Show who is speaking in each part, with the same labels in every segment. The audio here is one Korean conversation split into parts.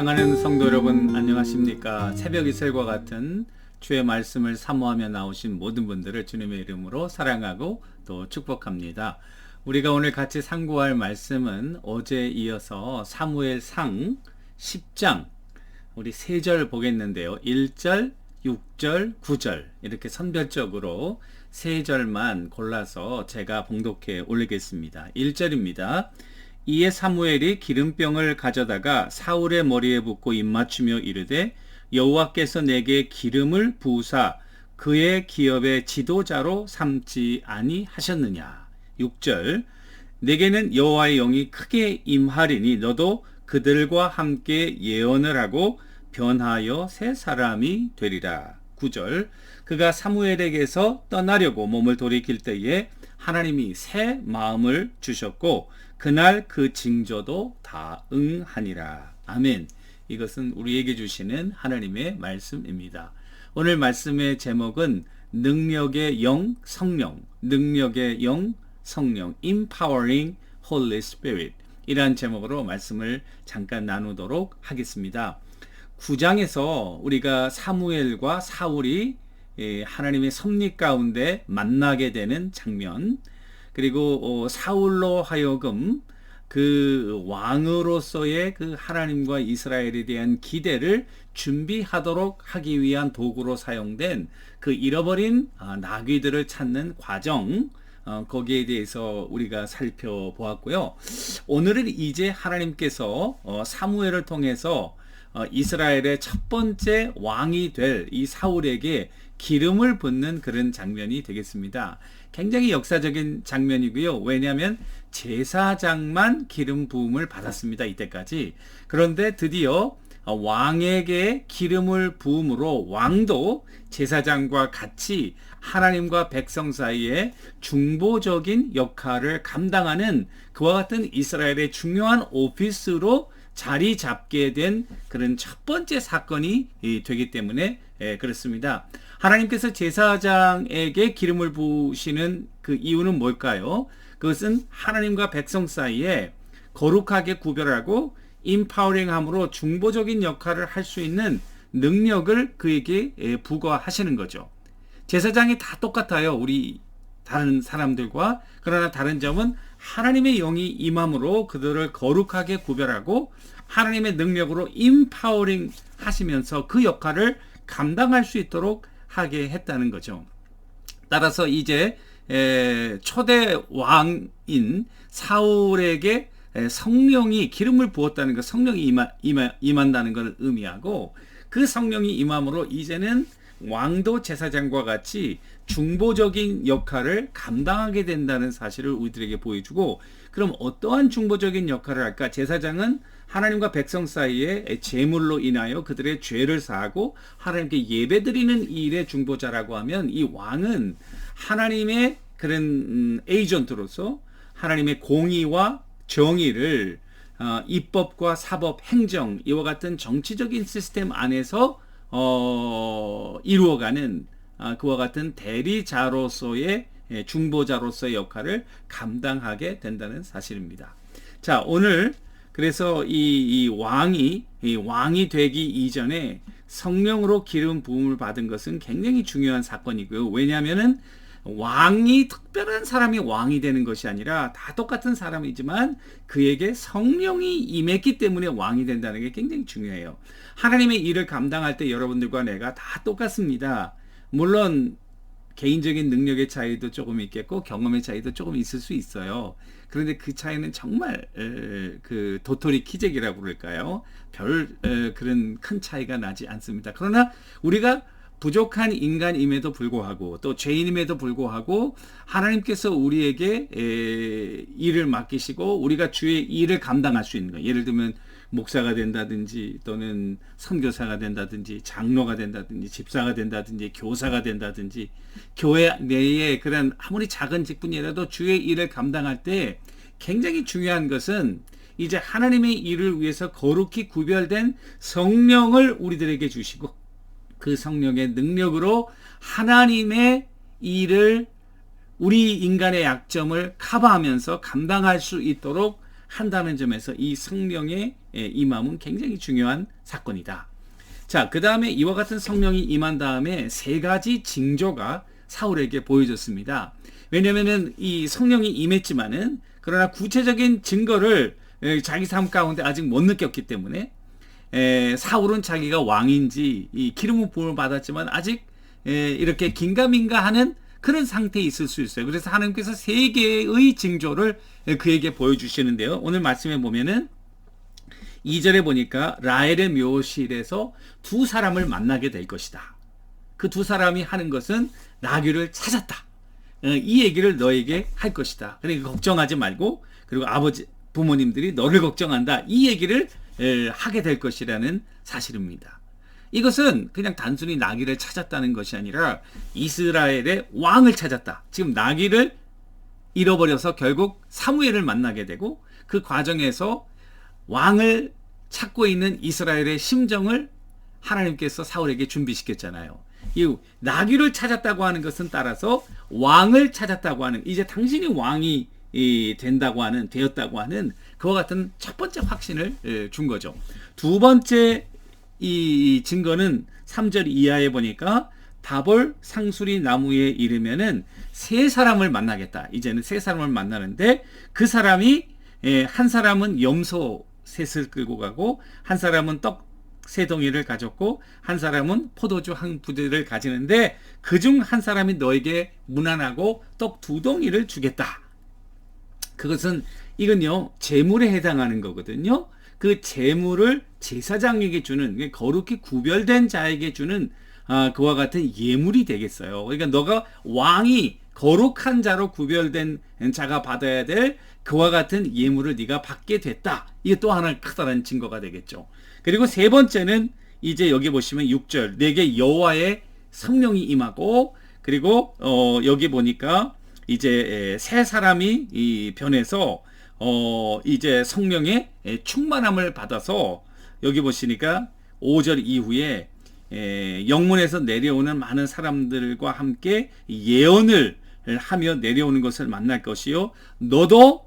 Speaker 1: 사랑하는 성도 여러분 안녕하십니까 새벽 이슬과 같은 주의 말씀을 사모하며 나오신 모든 분들을 주님의 이름으로 사랑하고 또 축복합니다. 우리가 오늘 같이 상고할 말씀은 어제 이어서 사무엘 상 10장 우리 세 절 보겠는데요. 1절, 6절, 9절 이렇게 선별적으로 세 절만 골라서 제가 봉독해 올리겠습니다. 1절입니다. 이에 사무엘이 기름병을 가져다가 사울의 머리에 붓고 입맞추며 이르되 여호와께서 내게 기름을 부으사 그의 기업의 지도자로 삼지 아니하셨느냐. 6절 내게는 여호와의 영이 크게 임하리니 너도 그들과 함께 예언을 하고 변하여 새 사람이 되리라. 9절 그가 사무엘에게서 떠나려고 몸을 돌이킬 때에 하나님이 새 마음을 주셨고 그날 그 징조도 다 응하니라. 아멘. 이것은 우리에게 주시는 하나님의 말씀입니다. 오늘 말씀의 제목은 능력의 영 성령, 능력의 영 성령, empowering Holy Spirit 이란 제목으로 말씀을 잠깐 나누도록 하겠습니다. 9장에서 우리가 사무엘과 사울이 하나님의 섭리 가운데 만나게 되는 장면, 그리고 어, 사울로 하여금 그 왕으로서의 그 하나님과 이스라엘에 대한 기대를 준비하도록 하기 위한 도구로 사용된 그 잃어버린 아, 나귀들을 찾는 과정, 어, 거기에 대해서 우리가 살펴보았고요. 오늘은 이제 하나님께서 어, 사무엘을 통해서 이스라엘의 첫 번째 왕이 될 이 사울에게 기름을 붓는 그런 장면이 되겠습니다. 굉장히 역사적인 장면이고요. 왜냐하면 제사장만 기름 부음을 받았습니다. 이때까지. 그런데 드디어 왕에게 기름을 부음으로 왕도 제사장과 같이 하나님과 백성 사이에 중보적인 역할을 감당하는 그와 같은 이스라엘의 중요한 오피스로 자리 잡게 된 그런 첫 번째 사건이 되기 때문에 그렇습니다. 하나님께서 제사장에게 기름을 부으시는 그 이유는 뭘까요? 그것은 하나님과 백성 사이에 거룩하게 구별하고 임파워링함으로 중보적인 역할을 할 수 있는 능력을 그에게 부과하시는 거죠. 제사장이 다 똑같아요. 우리 다른 사람들과 그러나 다른 점은 하나님의 영이 임함으로 그들을 거룩하게 구별하고 하나님의 능력으로 임파워링 하시면서 그 역할을 감당할 수 있도록 하게 했다는 거죠. 따라서 이제 초대 왕인 사울에게 성령이 기름을 부었다는 것, 성령이 임하, 임한다는 것을 의미하고 그 성령이 임함으로 이제는 왕도 제사장과 같이 중보적인 역할을 감당하게 된다는 사실을 우리들에게 보여주고 그럼 어떠한 중보적인 역할을 할까? 제사장은 하나님과 백성 사이에 제물로 인하여 그들의 죄를 사하고 하나님께 예배드리는 일의 중보자라고 하면 이 왕은 하나님의 그런 음, 에이전트로서 하나님의 공의와 정의를 어, 입법과 사법, 행정 이와 같은 정치적인 시스템 안에서 어, 이루어가는 어, 그와 같은 대리자로서의 예, 중보자로서의 역할을 감당하게 된다는 사실입니다. 자, 오늘 그래서 이, 이 왕이 이 왕이 되기 이전에 성령으로 기름 부음을 받은 것은 굉장히 중요한 사건이고요. 왜냐하면은 왕이 특별한 사람이 왕이 되는 것이 아니라 다 똑같은 사람이지만 그에게 성령이 임했기 때문에 왕이 된다는 게 굉장히 중요해요. 하나님의 일을 감당할 때 여러분들과 내가 다 똑같습니다. 물론 개인적인 능력의 차이도 조금 있겠고 경험의 차이도 조금 있을 수 있어요. 그런데 그 차이는 정말 그 도토리 키재기라고 그럴까요? 별 그런 큰 차이가 나지 않습니다. 그러나 우리가 부족한 인간임에도 불구하고 또 죄인임에도 불구하고 하나님께서 우리에게 일을 맡기시고 우리가 주의 일을 감당할 수 있는 거예요. 예를 들면 목사가 된다든지 또는 선교사가 된다든지 장로가 된다든지 집사가 된다든지 교사가 된다든지 교회 내에 그런 아무리 작은 직분이라도 주의 일을 감당할 때 굉장히 중요한 것은 이제 하나님의 일을 위해서 거룩히 구별된 성령을 우리들에게 주시고 그 성령의 능력으로 하나님의 일을 우리 인간의 약점을 커버하면서 감당할 수 있도록 한다는 점에서 이 성령의 예, 임함은 굉장히 중요한 사건이다. 자, 그 다음에 이와 같은 성령이 임한 다음에 세 가지 징조가 사울에게 보여졌습니다. 왜냐면은 이 성령이 임했지만은 그러나 구체적인 증거를 에, 자기 삶 가운데 아직 못 느꼈기 때문에 에, 사울은 자기가 왕인지 이 기름을 부음을 받았지만 아직 에, 이렇게 긴가민가 하는 그런 상태에 있을 수 있어요. 그래서 하나님께서 세 개의 징조를 에, 그에게 보여주시는데요. 오늘 말씀에 보면은 2절에 보니까 라헬의 묘실에서 두 사람을 만나게 될 것이다. 그 두 사람이 하는 것은 나귀를 찾았다. 어, 이 얘기를 너에게 할 것이다. 그러니까 걱정하지 말고 그리고 아버지 부모님들이 너를 걱정한다. 이 얘기를 에, 하게 될 것이라는 사실입니다. 이것은 그냥 단순히 나귀를 찾았다는 것이 아니라 이스라엘의 왕을 찾았다. 지금 나귀를 잃어버려서 결국 사무엘을 만나게 되고 그 과정에서 왕을 찾고 있는 이스라엘의 심정을 하나님께서 사울에게 준비시켰잖아요. 이 나귀를 찾았다고 하는 것은 따라서 왕을 찾았다고 하는 이제 당신이 왕이 이, 된다고 하는 되었다고 하는 그와 같은 첫 번째 확신을 에, 준 거죠. 두 번째 이 증거는 3절 이하에 보니까 다볼 상수리 나무에 이르면은 세 사람을 만나겠다. 이제는 세 사람을 만나는데 그 사람이 에, 한 사람은 염소 셋을 끌고 가고 한 사람은 떡 세 덩이를 가졌고 한 사람은 포도주 한 부대를 가지는데 그 중 한 사람이 너에게 무난하고 떡 두 덩이를 주겠다. 그것은 이건요 재물에 해당하는 거거든요. 그 재물을 제사장에게 주는 거룩히 구별된 자에게 주는 아, 그와 같은 예물이 되겠어요. 그러니까 너가 왕이 거룩한 자로 구별된 자가 받아야 될 그와 같은 예물을 네가 받게 됐다. 이게 또 하나 크다는 증거가 되겠죠. 그리고 세 번째는 이제 여기 보시면 6절 내게 여호와의 성령이 임하고 그리고 어 여기 보니까 이제 세 사람이 이 변해서 어 이제 성령의 충만함을 받아서 여기 보시니까 5절 이후에 에, 영문에서 내려오는 많은 사람들과 함께 예언을 하며 내려오는 것을 만날 것이요 너도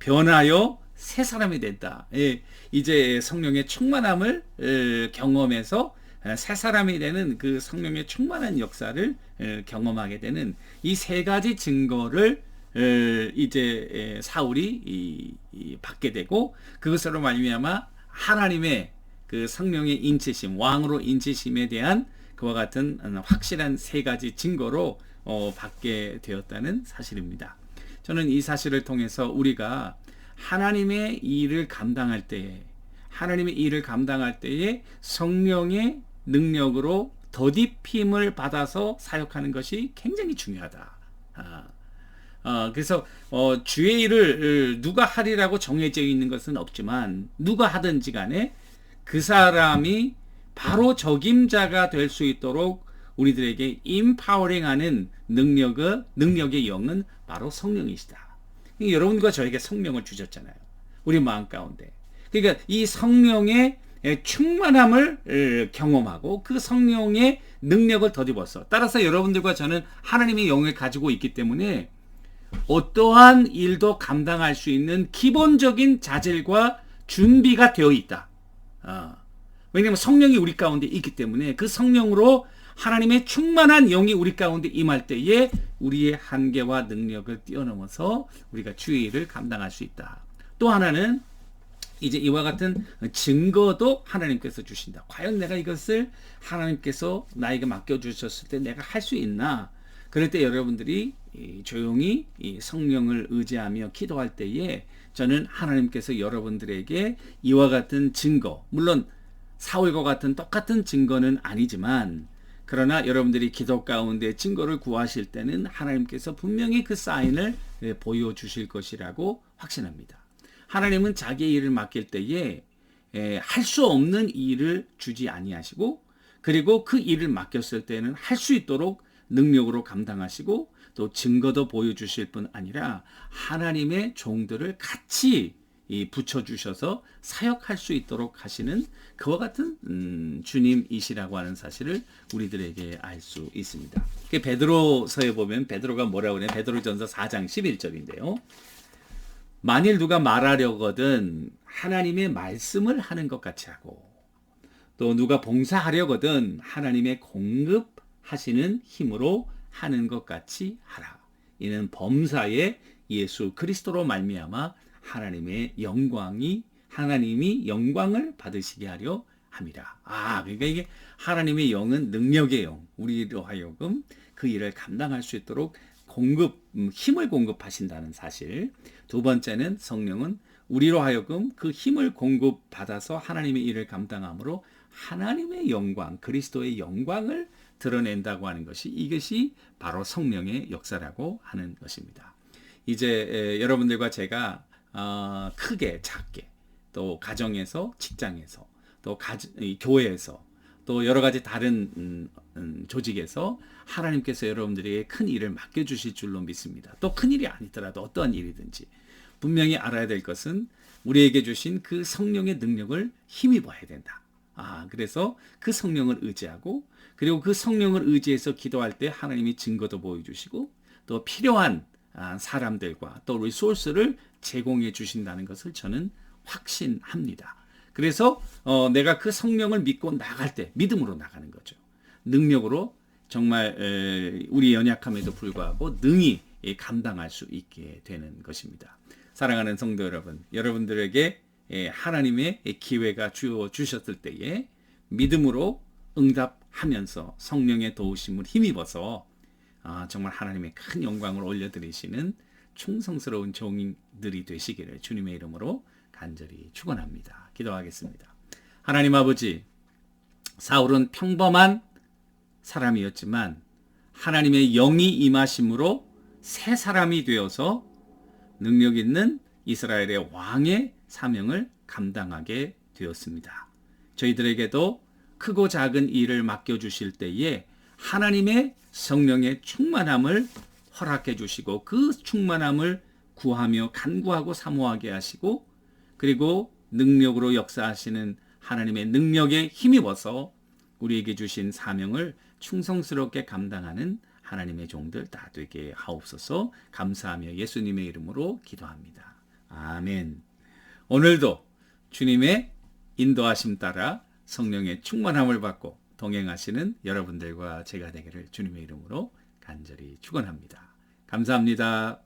Speaker 1: 변하여 새 사람이 된다. 예, 이제 성령의 충만함을 에, 경험해서 새 사람이 되는 그 성령의 충만한 역사를 에, 경험하게 되는 이 세 가지 증거를 에, 이제 사울이 받게 되고 그것으로 말미암아 하나님의 그 성령의 인치심, 왕으로 인치심에 대한 그와 같은 확실한 세 가지 증거로 어, 받게 되었다는 사실입니다. 저는 이 사실을 통해서 우리가 하나님의 일을 감당할 때에 하나님의 일을 감당할 때에 성령의 능력으로 더딥힘을 받아서 사역하는 것이 굉장히 중요하다. 아, 어, 그래서 어, 주의 일을 누가 하리라고 정해져 있는 것은 없지만 누가 하든지 간에 그 사람이 바로 적임자가 될 수 있도록 우리들에게 임파워링하는 능력의 능력의 영은 바로 성령이시다. 여러분과 저에게 성령을 주셨잖아요. 우리 마음 가운데. 그러니까 이 성령의 충만함을 경험하고 그 성령의 능력을 더입어서 따라서 여러분들과 저는 하나님의 영을 가지고 있기 때문에 어떠한 일도 감당할 수 있는 기본적인 자질과 준비가 되어 있다. 어. 왜냐하면 성령이 우리 가운데 있기 때문에 그 성령으로 하나님의 충만한 영이 우리 가운데 임할 때에 우리의 한계와 능력을 뛰어넘어서 우리가 주의 일을 감당할 수 있다. 또 하나는 이제 이와 같은 증거도 하나님께서 주신다. 과연 내가 이것을 하나님께서 나에게 맡겨주셨을 때 내가 할 수 있나? 그럴 때 여러분들이 조용히 성령을 의지하며 기도할 때에 저는 하나님께서 여러분들에게 이와 같은 증거, 물론 사울과 같은 똑같은 증거는 아니지만 그러나 여러분들이 기도 가운데 증거를 구하실 때는 하나님께서 분명히 그 사인을 예, 보여주실 것이라고 확신합니다. 하나님은 자기의 일을 맡길 때에 예, 할수 없는 일을 주지 아니하시고 그리고 그 일을 맡겼을 때는 할 수 있도록 능력으로 감당하시고 또 증거도 보여주실 뿐 아니라 하나님의 종들을 같이 이 붙여주셔서 사역할 수 있도록 하시는 그와 같은 음, 주님이시라고 하는 사실을 우리들에게 알 수 있습니다. 베드로서에 보면 베드로가 뭐라고 그래? 베드로전서 4장 11절인데요. 만일 누가 말하려거든 하나님의 말씀을 하는 것 같이 하고 또 누가 봉사하려거든 하나님의 공급하시는 힘으로 하는 것 같이 하라. 이는 범사에 예수 그리스도로 말미암아 하나님의 영광이 하나님이 영광을 받으시게 하려 함이라. 아, 그러니까 이게 하나님의 영은 능력의 영, 우리로 하여금 그 일을 감당할 수 있도록 공급, 음, 힘을 공급하신다는 사실. 두 번째는 성령은 우리로 하여금 그 힘을 공급받아서 하나님의 일을 감당함으로 하나님의 영광, 그리스도의 영광을 드러낸다고 하는 것이 이것이 바로 성령의 역사라고 하는 것입니다. 이제 여러분들과 제가 어, 크게 작게 또 가정에서 직장에서 또 가, 교회에서 또 여러 가지 다른 음, 음, 조직에서 하나님께서 여러분들에게 큰 일을 맡겨 주실 줄로 믿습니다. 또 큰 일이 아니더라도 어떠한 일이든지 분명히 알아야 될 것은 우리에게 주신 그 성령의 능력을 힘입어야 된다. 아, 그래서 그 성령을 의지하고 그리고 그 성령을 의지해서 기도할 때 하나님이 증거도 보여주시고 또 필요한 아, 사람들과 또 리소스를 제공해 주신다는 것을 저는 확신합니다. 그래서 어, 내가 그 성령을 믿고 나갈 때 믿음으로 나가는 거죠. 능력으로 정말 에, 우리 연약함에도 불구하고 능히 감당할 수 있게 되는 것입니다. 사랑하는 성도 여러분, 여러분들에게 하나님의 기회가 주어 주셨을 때에 믿음으로 응답하면서 성령의 도우심을 힘입어서 아, 정말 하나님의 큰 영광을 올려드리시는 충성스러운 종들이 되시기를 주님의 이름으로 간절히 축원합니다. 기도하겠습니다. 하나님 아버지, 사울은 평범한 사람이었지만 하나님의 영이 임하심으로 새 사람이 되어서 능력 있는 이스라엘의 왕의 사명을 감당하게 되었습니다. 저희들에게도 크고 작은 일을 맡겨주실 때에 하나님의 성령의 충만함을 허락해 주시고 그 충만함을 구하며 간구하고 사모하게 하시고 그리고 능력으로 역사하시는 하나님의 능력에 힘입어서 우리에게 주신 사명을 충성스럽게 감당하는 하나님의 종들 다 되게 하옵소서 감사하며 예수님의 이름으로 기도합니다. 아멘. 오늘도 주님의 인도하심 따라 성령의 충만함을 받고 동행하시는 여러분들과 제가 되기를 주님의 이름으로 간절히 축원합니다. 감사합니다.